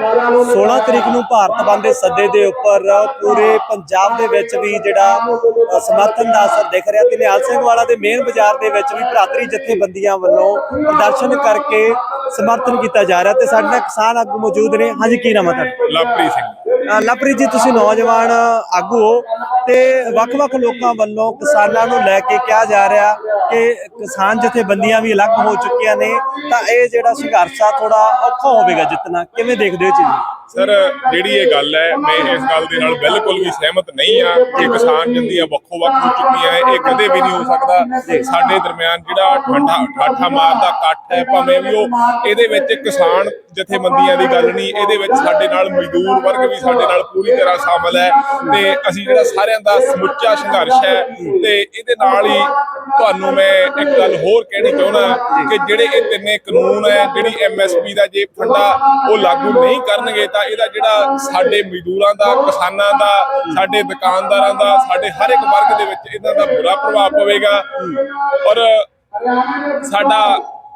16 ਤਰੀਕ ਨੂੰ ਭਾਰਤ ਬੰਦ ਦੇ ਸੱਦੇ ਦੇ ਉੱਪਰ ਪੂਰੇ ਪੰਜਾਬ ਦੇ ਵਿੱਚ ਵੀ ਜਿਹੜਾ ਸਮਰਥਨ ਦਾ ਅਸਰ ਦਿਖ ਰਿਹਾ ਤੇ ਨਿਹਾਲ ਸਿੰਘ ਵਾਲਾ ਦੇ ਮੇਨ ਬਾਜ਼ਾਰ ਦੇ ਵਿੱਚ ਵੀ ਭਰਾਤਰੀ ਜਥੇਬੰਦੀਆਂ ਵੱਲੋਂ ਪ੍ਰਦਰਸ਼ਨ ਕਰਕੇ ਸਮਰਥਨ ਕੀਤਾ ਜਾ ਰਿਹਾ ਤੇ ਸਾਡੇ ਨਾਲ ਕਿਸਾਨ ਆਗੂ ਮੌਜੂਦ ਨੇ। ਹਾਂਜੀ, ਕੀ ਨਾਮ ਹੈ ਤੁਹਾਡਾ? ਲਵਪ੍ਰੀਤ ਸਿੰਘ। ਲਵਪ੍ਰੀਤ ਜੀ, ਤੁਸੀਂ ਨੌਜਵਾਨ ਆਗੂ ਹੋ ਤੇ ਵੱਖ-ਵੱਖ ਲੋਕਾਂ ਵੱਲੋਂ ਕਿਸਾਨਾਂ ਨੂੰ ਲੈ ਕੇ ਕਿਹਾ ਜਾ ਰਿਹਾ ਕਿ ਕਿਸਾਨ ਜਥੇਬੰਦੀਆਂ ਵੀ ਅਲੱਗ ਹੋ ਚੁੱਕੀਆਂ ਨੇ, ਤਾਂ ਇਹ ਜਿਹੜਾ ਸੰਘਰਸ਼ ਆ ਥੋੜਾ ਔਖਾ ਹੋਵੇਗਾ ਜਿੱਤਣਾ। ਕਿਵੇਂ ਦੇਖਦੇ ਹੋ ਚੀਜ਼ ਸਰ, ਜਿਹੜੀ ਇਹ ਗੱਲ ਹੈ, ਮੈਂ ਇਸ ਗੱਲ ਦੇ ਨਾਲ ਬਿਲਕੁਲ ਵੀ ਸਹਿਮਤ ਨਹੀਂ ਆ ਕਿ ਕਿਸਾਨ ਜੰਦੀਆਂ ਵੱਖੋ ਵੱਖ ਹੋ ਚੁੱਕੀਆਂ ਹੈ ਇਹ ਕਦੇ ਵੀ ਨਹੀਂ ਹੋ ਸਕਦਾ ਸਾਡੇ ਦਰਮਿਆਨ ਜਿਹੜਾ ਠੰਡਾ, ਠਾਠਾ ਮਾਰ ਦਾ ਇਕੱਠ ਹੈ, ਭਾਵੇਂ ਵੀ ਉਹ ਇਹਦੇ ਵਿੱਚ ਕਿਸਾਨ ਜਥੇਬੰਦੀਆਂ ਦੀ ਗੱਲ ਨਹੀਂ, ਇਹਦੇ ਵਿੱਚ ਸਾਡੇ ਨਾਲ ਮਜ਼ਦੂਰ ਵਰਗ ਵੀ ਸਾਡੇ ਨਾਲ ਪੂਰੀ ਤਰ੍ਹਾਂ ਸ਼ਾਮਲ ਹੈ ਤੇ ਅਸੀਂ ਜਿਹੜਾ ਸਾਰਿਆਂ ਦਾ ਸਮੁੱਚਾ ਸੰਘਰਸ਼ ਹੈ ਤੇ ਇਹਦੇ ਨਾਲ ਹੀ ਤੁਹਾਨੂੰ ਮੈਂ ਇੱਕ ਗੱਲ ਹੋਰ ਕਹਿਣੀ ਚਾਹੁੰਦਾ ਕਿ ਜਿਹੜੇ ਇਹ ਤਿੰਨੇ ਕਾਨੂੰਨ ਹੈ, ਜਿਹੜੀ ਐਮਐਸਪੀ ਦਾ ਜੇ ਫੰਡਾ ਉਹ ਲਾਗੂ ਨਹੀਂ ਕਰਨਗੇ ਤਾਂ ਇਹਦਾ ਜਿਹੜਾ ਸਾਡੇ ਮਜ਼ਦੂਰਾਂ ਦਾ, ਕਿਸਾਨਾਂ ਦਾ, ਸਾਡੇ ਦੁਕਾਨਦਾਰਾਂ ਦਾ, ਸਾਡੇ ਹਰ ਇੱਕ ਵਰਗ ਦੇ ਵਿੱਚ ਇਹਨਾਂ ਦਾ ਬੁਰਾ ਪ੍ਰਭਾਵ ਪਵੇਗਾ। ਔਰ ਸਾਡਾ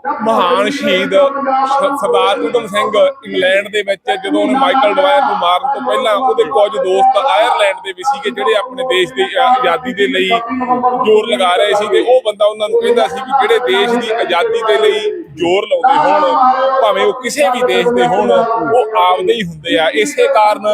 ਮਹਾਨ ਸ਼ਹੀਦ ਸ- ਸਰਦਾਰ ਉਦਮ ਸਿੰਘ ਇੰਗਲੈਂਡ ਦੇ ਵਿੱਚ ਜਦੋਂ ਉਹਨੇ ਮਾਈਕਲ ਡਵਾਇਰ ਨੂੰ ਮਾਰਨ ਤੋਂ ਪਹਿਲਾਂ ਉਹਦੇ ਕੁਝ ਦੋਸਤ ਆਇਰਲੈਂਡ ਦੇ ਵੀ ਸੀਗੇ ਜਿਹੜੇ ਆਪਣੇ ਦੇਸ਼ ਦੀ ਆਜ਼ਾਦੀ ਦੇ ਲਈ ਜ਼ੋਰ ਲਗਾ ਰਹੇ ਸੀ ਤੇ ਉਹ ਬੰਦਾ ਉਹਨਾਂ ਨੂੰ ਕਹਿੰਦਾ ਸੀ ਕਿ ਜਿਹੜੇ ਦੇਸ਼ ਦੀ ਆਜ਼ਾਦੀ ਦੇ ਲਈ ਜ਼ੋਰ ਲਾਉਂਦੇ ਹੋਣ, ਭਾਵੇਂ ਉਹ ਕਿਸੇ ਵੀ ਦੇਸ਼ ਦੇ ਹੋਣ, ਉਹ ਆਪਦੇ ਹੀ ਹੁੰਦੇ ਆ। ਇਸੇ ਕਾਰਨ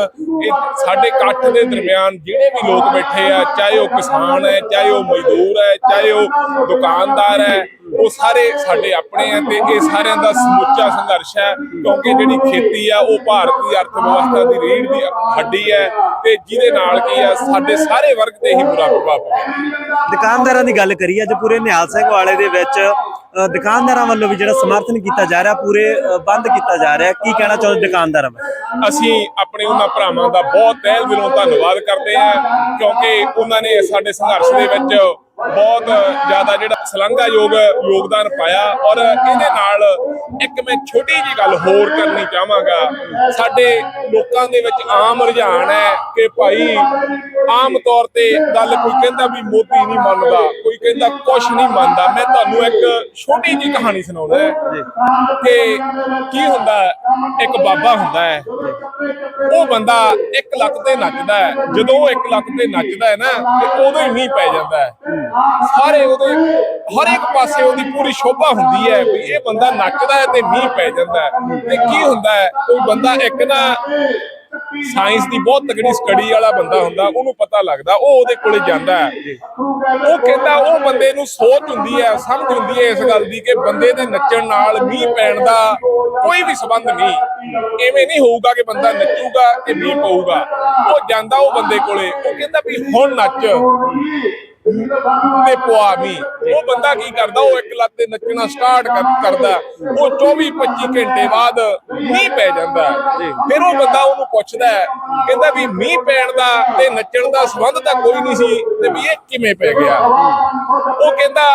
ਇਹ ਸਾਡੇ ਇਕੱਠ ਦੇ ਦਰਮਿਆਨ ਜਿਹੜੇ ਵੀ ਲੋਕ ਬੈਠੇ ਆ, ਚਾਹੇ ਉਹ ਕਿਸਾਨ ਹੈ, ਚਾਹੇ ਉਹ ਮਜ਼ਦੂਰ ਹੈ, ਚਾਹੇ ਉਹ ਦੁਕਾਨਦਾਰ ਹੈ ਉਹ ਸਾਰੇ ਸਾਡੇ ਆਪਣੇ ਆ ਤੇ ਇਹ ਸਾਰਿਆਂ ਦਾ ਸਮੁੱਚਾ ਸੰਘਰਸ਼ ਹੈ ਕਿਉਂਕਿ ਜਿਹੜੀ ਖੇਤੀ ਆ ਉਹ ਭਾਰਤ ਦੀ ਅਰਥ ਵਿਵਸਥਾ ਦੀ ਰੀੜ੍ਹ ਦੀ ਹੱਡੀ ਹੈ ਤੇ ਜਿਹਦੇ ਨਾਲ ਕੀ ਆ ਸਾਡੇ ਸਾਰੇ ਵਰਗ ਤੇ ਹੀ ਬੁਰਾ ਪ੍ਰਭਾਵ ਪਵੇਗਾ ਦੁਕਾਨਦਾਰਾਂ ਦੀ ਗੱਲ ਕਰੀਏ ਅੱਜ ਪੂਰੇ ਨਿਹਾਲ ਸਿੰਘ ਵਾਲੇ ਦੇ ਵਿੱਚ ਦੁਕਾਨਦਾਰਾਂ ਵੱਲੋਂ ਵੀ ਜਿਹੜਾ ਸਮਰਥਨ ਕੀਤਾ ਜਾ ਰਿਹਾ ਪੂਰੇ ਬੰਦ ਕੀਤਾ ਜਾ ਰਿਹਾ। ਕੀ ਕਹਿਣਾ ਚਾਹੁੰਦੇ ਦੁਕਾਨਦਾਰਾਂ ਬਾਰੇ ਅਸੀਂ ਆਪਣੇ ਉਹਨਾਂ ਭਰਾਵਾਂ ਦਾ ਬਹੁਤ ਤਹਿ ਦਿਲੋਂ ਧੰਨਵਾਦ ਕਰਦੇ ਹਾਂ ਕਿਉਂਕਿ ਉਹਨਾਂ ਨੇ ਸਾਡੇ ਸੰਘਰਸ਼ ਦੇ ਵਿੱਚ ਬਹੁਤ ਜ਼ਿਆਦਾ ਜਿਹੜਾ ਸ਼ਲਾਘਾਯੋਗ ਯੋਗਦਾਨ ਪਾਇਆ ਔਰ ਇਹਦੇ ਨਾਲ ਇੱਕ ਮੈਂ ਛੋਟੀ ਜੀ ਗੱਲ ਹੋਰ ਕਰਨੀ ਚਾਹਾਂਗਾ। ਸਾਡੇ ਲੋਕਾਂ ਦੇ ਵਿੱਚ ਆਮ ਰੁਝਾਨ ਹੈ ਕਿ ਭਾਈ ਆਮ ਤੌਰ ਤੇ ਗੱਲ ਕੋਈ ਕਹਿੰਦਾ ਵੀ ਮੋਦੀ ਨਹੀਂ ਮੰਨਦਾ, ਕੋਈ ਕਹਿੰਦਾ ਕੁਛ ਨਹੀਂ ਮੰਨਦਾ। ਮੈਂ ਤੁਹਾਨੂੰ ਇੱਕ ਛੋਟੀ ਜੀ ਕਹਾਣੀ ਸੁਣਾਉਣਾ ਕਿ ਕੀ ਹੁੰਦਾ ਇੱਕ ਬਾਬਾ ਹੁੰਦਾ ਹੈ, ਉਹ ਬੰਦਾ 1 ਲੱਖ ਤੇ ਨੱਚਦਾ ਹੈ। ਜਦੋਂ ਉਹ 1 ਲੱਖ ਤੇ ਨੱਚਦਾ ਹੈ ਨਾ, ਤੇ ਉਦੋਂ ਹੀ ਮੀਂਹ ਪੈ ਜਾਂਦਾ ਹੈ। ਸਾਰੇ ਉਹਦੇ, ਹਰ ਇੱਕ ਪਾਸੇ ਉਹਦੀ ਪੂਰੀ ਸ਼ੋਭਾ ਹੁੰਦੀ ਹੈ ਵੀ ਇਹ ਬੰਦਾ ਨੱਚਦਾ ਹੈ ਤੇ ਮੀਂਹ ਪੈ ਜਾਂਦਾ ਹੈ। ਤੇ ਕੀ ਹੁੰਦਾ ਹੈ? ਕੋਈ ਬੰਦਾ ਇੱਕ ਨਾ ਸਾਇੰਸ ਦੀ ਬਹੁਤ ਤਗੜੀ ਸਟੱਡੀ ਵਾਲਾ ਬੰਦਾ ਹੁੰਦਾ, ਉਹਨੂੰ ਪਤਾ ਲੱਗਦਾ, ਉਹ ਉਹਦੇ ਕੋਲੇ ਜਾਂਦਾ ਹੈ। ਉਹ ਕਹਿੰਦਾ ਉਹ ਬੰਦੇ ਨੂੰ ਸੋਚ ਹੁੰਦੀ ਹੈ, ਸਮਝ ਹੁੰਦੀ ਹੈ ਇਸ ਗੱਲ ਦੀ ਕਿ ਬੰਦੇ ਦੇ ਨੱਚਣ ਨਾਲ ਮੀਂਹ ਪੈਣ ਦਾ ਕੋਈ ਵੀ ਸਬੰਧ ਨਹੀਂ। ਐਵੇਂ ਨਹੀਂ ਹੋਊਗਾ ਕਿ ਬੰਦਾ ਨੱਚੂਗਾ ਕਿ ਮੀਂਹ ਪਊਗਾ। ਉਹ ਜਾਂਦਾ ਉਹ ਬੰਦੇ ਕੋਲੇ, ਉਹ ਕਹਿੰਦਾ ਵੀ ਹੁਣ ਨੱਚ। ਤੇ ਪੁਆ ਮੀ ਉਹ ਬੰਦਾ ਕੀ ਕਰਦਾ ਉਹ ਇੱਕ ਲੱਤ ਤੇ ਨੱਚਣਾ ਸਟਾਰਟ ਕਰਦਾ ਉਹ 24 25 ਘੰਟੇ ਬਾਅਦ ਮੀਂਹ ਪੈ ਜਾਂਦਾ ਹੈ। ਫਿਰ ਉਹ ਬੰਦਾ ਉਹਨੂੰ ਪੁੱਛਦਾ ਹੈ, ਕਹਿੰਦਾ ਵੀ ਮੀਂਹ ਪੈਣ ਦਾ ਤੇ ਨੱਚਣ ਦਾ ਸੰਬੰਧ ਤਾਂ ਕੋਈ ਨਹੀਂ ਸੀ ਤੇ ਵੀ ਇਹ ਕਿਵੇਂ ਪੈ ਗਿਆ? ਉਹ ਕਹਿੰਦਾ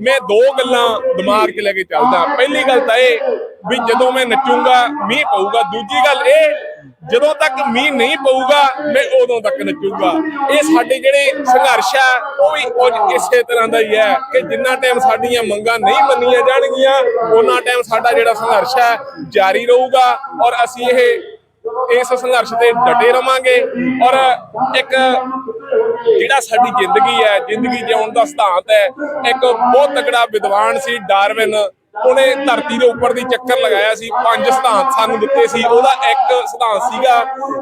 ਮੈਂ ਦੋ ਗੱਲਾਂ ਦਿਮਾਗ 'ਚ ਲੈ ਕੇ ਚੱਲਦਾ। ਪਹਿਲੀ ਗੱਲ ਤਾਂ ਇਹ ਵੀ ਜਦੋਂ ਮੈਂ ਨੱਚੂਗਾ ਮੀਂਹ ਪਊਗਾ। ਦੂਜੀ ਗੱਲ ਇਹ ਜਦੋਂ ਤੱਕ ਮੀਂਹ ਨਹੀਂ ਪਊਗਾ, ਮੈਂ ਉਦੋਂ ਤੱਕ ਨੱਚੂਗਾ। ਇਹ ਸਾਡੇ ਜਿਹੜੇ ਸੰਘਰਸ਼ ਆ, ਉਹ ਵੀ ਕੁਝ ਇਸੇ ਤਰ੍ਹਾਂ ਦਾ ਹੀ ਹੈ ਕਿ ਜਿੰਨਾ ਟਾਈਮ ਸਾਡੀਆਂ ਮੰਗਾਂ ਨਹੀਂ ਮੰਨੀਆਂ ਜਾਣਗੀਆਂ ਉਹਨਾਂ ਟਾਈਮ ਸਾਡਾ ਜਿਹੜਾ ਸੰਘਰਸ਼ ਹੈ ਜਾਰੀ ਰਹੂਗਾ ਔਰ ਅਸੀਂ ਇਹ, ਇਸ ਸੰਘਰਸ਼ ਤੇ ਡਟੇ ਰਵਾਂਗੇ। ਔਰ ਇੱਕ ਜਿਹੜਾ ਸਾਡੀ ਜ਼ਿੰਦਗੀ ਹੈ, ਜ਼ਿੰਦਗੀ ਜਿਉਣ ਦਾ ਸਿਧਾਂਤ ਹੈ, ਇੱਕ ਬਹੁਤ ਤਕੜਾ ਵਿਦਵਾਨ ਸੀ ਡਾਰਵਿਨ ਉਹਨੇ ਧਰਤੀ ਦੇ ਉੱਪਰ ਦੀ ਚੱਕਰ ਲਗਾਇਆ ਸੀ, ਪੰਜ ਸਿਧਾਂਤ ਸਾਨੂੰ ਦਿੱਤੇ ਸੀ। ਉਹਦਾ ਇੱਕ ਸਿਧਾਂਤ ਸੀਗਾ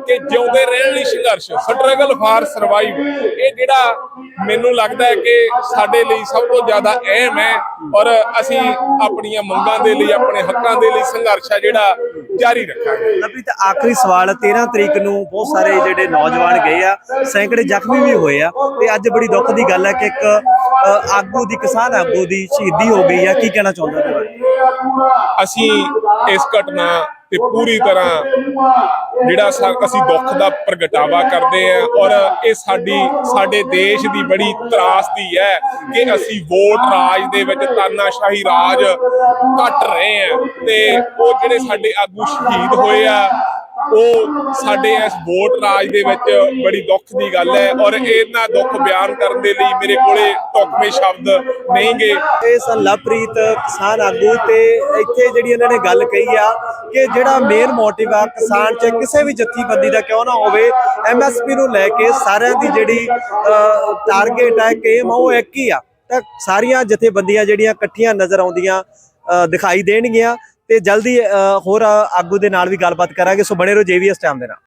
ਕਿ ਜਿਉਂਦੇ ਰਹਿਣ ਲਈ ਸੰਘਰਸ਼ ਸਟਰਗਲ ਫਾਰ ਸਰਵਾਈਵ ਇਹ ਜਿਹੜਾ ਮੈਨੂੰ ਲੱਗਦਾ ਹੈ ਕਿ ਸਾਡੇ ਲਈ ਸਭ ਤੋਂ ਜ਼ਿਆਦਾ ਅਹਿਮ ਹੈ ਔਰ ਅਸੀਂ ਆਪਣੀਆਂ ਮੰਗਾਂ ਦੇ ਲਈ, ਆਪਣੇ ਹੱਕਾਂ ਦੇ ਲਈ ਸੰਘਰਸ਼ ਹੈ ਜਿਹੜਾ ਜਾਰੀ ਰੱਖਾਂਗੇ। ਲਵਪ੍ਰੀਤ ਤੇ ਆਖਰੀ ਸਵਾਲ 13 ਤਰੀਕ ਨੂੰ ਬਹੁਤ ਸਾਰੇ ਜਿਹੜੇ ਨੌਜਵਾਨ ਗਏ ਆ, ਸੈਂਕੜੇ ਜ਼ਖਮੀ ਵੀ ਹੋਏ ਆ ਤੇ ਅੱਜ ਬੜੀ ਦੁੱਖ ਦੀ ਗੱਲ ਹੈ ਕਿ ਇੱਕ ਆਗੂ ਦੀ ਕਿਸਾਨ ਆਗੂ ਦੀ ਸ਼ਹੀਦੀ ਹੋ ਗਈ ਆ, ਕੀ ਕਹਿਣਾ ਚਾਹੁੰਦੇ ਹੋ? ਅਸੀਂ ਇਸ ਘਟਨਾ ਤੇ ਪੂਰੀ ਤਰ੍ਹਾਂ ਜਿਹੜਾ ਅਸੀਂ ਦੁੱਖ ਦਾ ਪ੍ਰਗਟਾਵਾ ਕਰਦੇ ਹਾਂ ਔਰ ਇਹ ਸਾਡੀ, ਸਾਡੇ ਦੇਸ਼ ਦੀ ਬੜੀ ਤਰਾਸਦੀ ਹੈ ਕਿ ਅਸੀਂ ਵੋਟ ਰਾਜ ਦੇ ਵਿੱਚ ਤਾਨਾਸ਼ਾਹੀ ਰਾਜ ਕੱਟ ਰਹੇ ਹਾਂ ਤੇ ਉਹ ਜਿਹੜੇ ਸਾਡੇ ਆਗੂ ਸ਼ਹੀਦ ਹੋਏ ਆ ਉਹ ਸਾਡੇ ਇਸ ਵੋਟ ਰਾਜ ਦੇ ਵਿੱਚ ਬੜੀ ਦੁੱਖ ਦੀ ਗੱਲ ਹੈ ਔਰ ਇਹਨਾਂ ਦੁੱਖ ਬਿਆਨ ਕਰਨ ਦੇ ਲਈ ਮੇਰੇ ਕੋਲੇ ਢੁਕਵੇਂ ਸ਼ਬਦ ਨਹੀਂ ਇਹ ਸਨ ਲਵਪ੍ਰੀਤ ਕਿਸਾਨ ਆਗੂ ਤੇ ਇੱਥੇ ਜਿਹੜੀ ਇਹਨਾਂ ਨੇ ਗੱਲ ਕਹੀ ਆ ਕਿ ਜਿਹੜਾ ਮੇਨ ਮੋਟਿਵ ਆ ਕਿਸਾਨ ਚ ਕਿਸੇ ਵੀ ਜਥੇਬੰਦੀ ਦਾ ਕਿਉਂ ਨਾ ਹੋਵੇ ਐਮਐਸਪੀ ਨੂੰ ਲੈ ਕੇ ਸਾਰਿਆਂ ਦੀ ਜਿਹੜੀ ਟਾਰਗੇਟ ਹੈ ਕੇਮ ਉਹ ਇੱਕ ਹੀ ਆ। ਤਾਂ ਸਾਰੀਆਂ ਜਥੇਬੰਦੀਆਂ ਜਿਹੜੀਆਂ ਇਕੱਠੀਆਂ ਨਜ਼ਰ ਆਉਂਦੀਆਂ ਅ, ਦਿਖਾਈ ਦੇਣਗੀਆਂ। ਤੇ ਜਲਦੀ ਹੋਰ ਆਗੂ ਦੇ ਨਾਲ ਵੀ ਗੱਲਬਾਤ ਕਰਾਂਗੇ, ਸੋ ਬਣੇ ਰਹੋ ਜੇਵੀਐਸ ਟਾਈਮ ਦੇ ਨਾਲ।